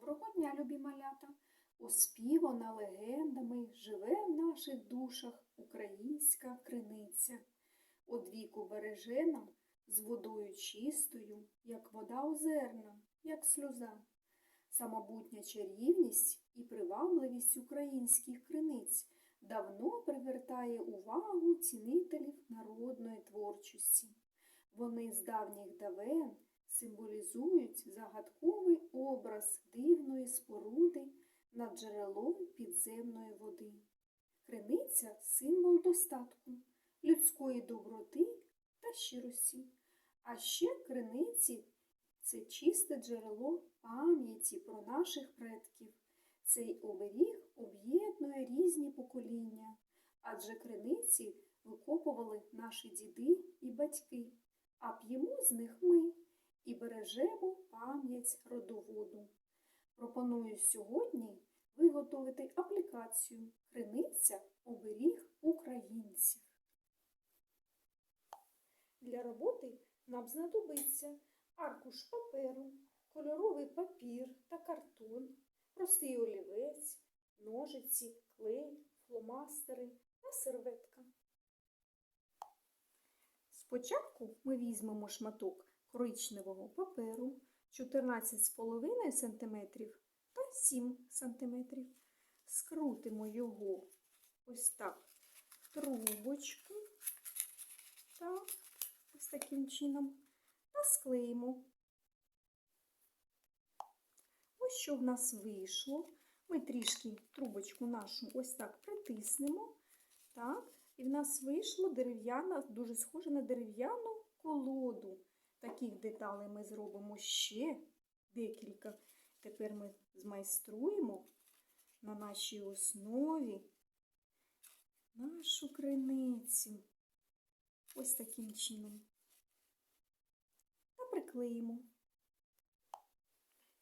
Доброго дня, любі малята! Оспівана легендами живе в наших душах українська криниця. Одвіку береже нам з водою чистою, як вода озерна, як сльоза. Самобутня чарівність і привабливість українських криниць давно привертає увагу цінителів народної творчості. Вони з давніх давен символізують загадковий образ дивної споруди над джерелом підземної води. Криниця символ достатку, людської доброти та щирості. А ще криниці це чисте джерело пам'яті про наших предків. Цей оберіг об'єднує різні покоління, адже криниці викопували наші діди і батьки, а п'ємо з них ми і бережемо пам'ять родоводу. Пропоную сьогодні виготовити аплікацію Криниця оберіг українців. Для роботи нам знадобиться аркуш паперу, кольоровий папір та картон, простий олівець, ножиці, клей, фломастери та серветка. Спочатку ми візьмемо шматок коричневого паперу 14,5 см та 7 см. Скрутимо його ось так в трубочку, так, ось таким чином, та склеїмо. Ось що в нас вийшло. Ми трішки трубочку нашу ось так притиснемо. Так, і в нас вийшло дерев'яна, дуже схоже на дерев'яну колоду. Таких деталей ми зробимо ще декілька. Тепер ми змайструємо на нашій основі нашу криницю. Ось таким чином. Та приклеїмо.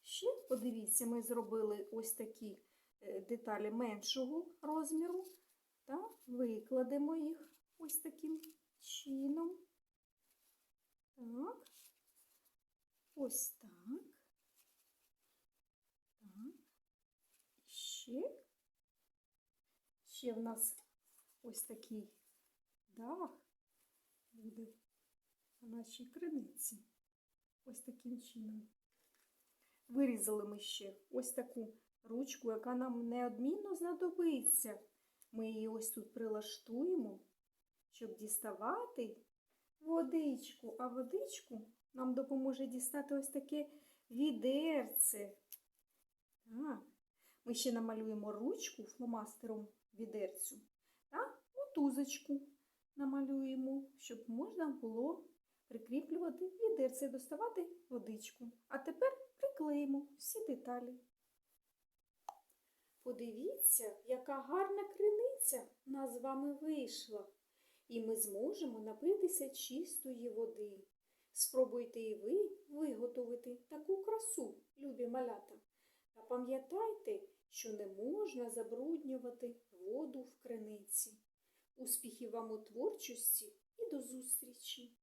Ще, подивіться, ми зробили ось такі е, деталі меншого розміру. Та викладемо їх ось таким чином. Так. Ось так. Так. Ще. Ще в нас ось такий дах буде на нашій криниці. Ось таким чином. Вирізали ми ще ось таку ручку, яка нам неодмінно знадобиться. Ми її ось тут прилаштуємо, щоб діставати водичку, а водичку нам допоможе дістати ось таке відерце. Так. Ми ще намалюємо ручку фломастером відерцю та мотузочку намалюємо, щоб можна було прикріплювати відерце і доставати водичку. А тепер приклеїмо всі деталі. Подивіться, яка гарна криниця нас з вами вийшла, і ми зможемо напитися чистої води. Спробуйте і ви виготовити таку красу, любі малята. Та пам'ятайте, що не можна забруднювати воду в криниці. Успіхів вам у творчості і до зустрічі!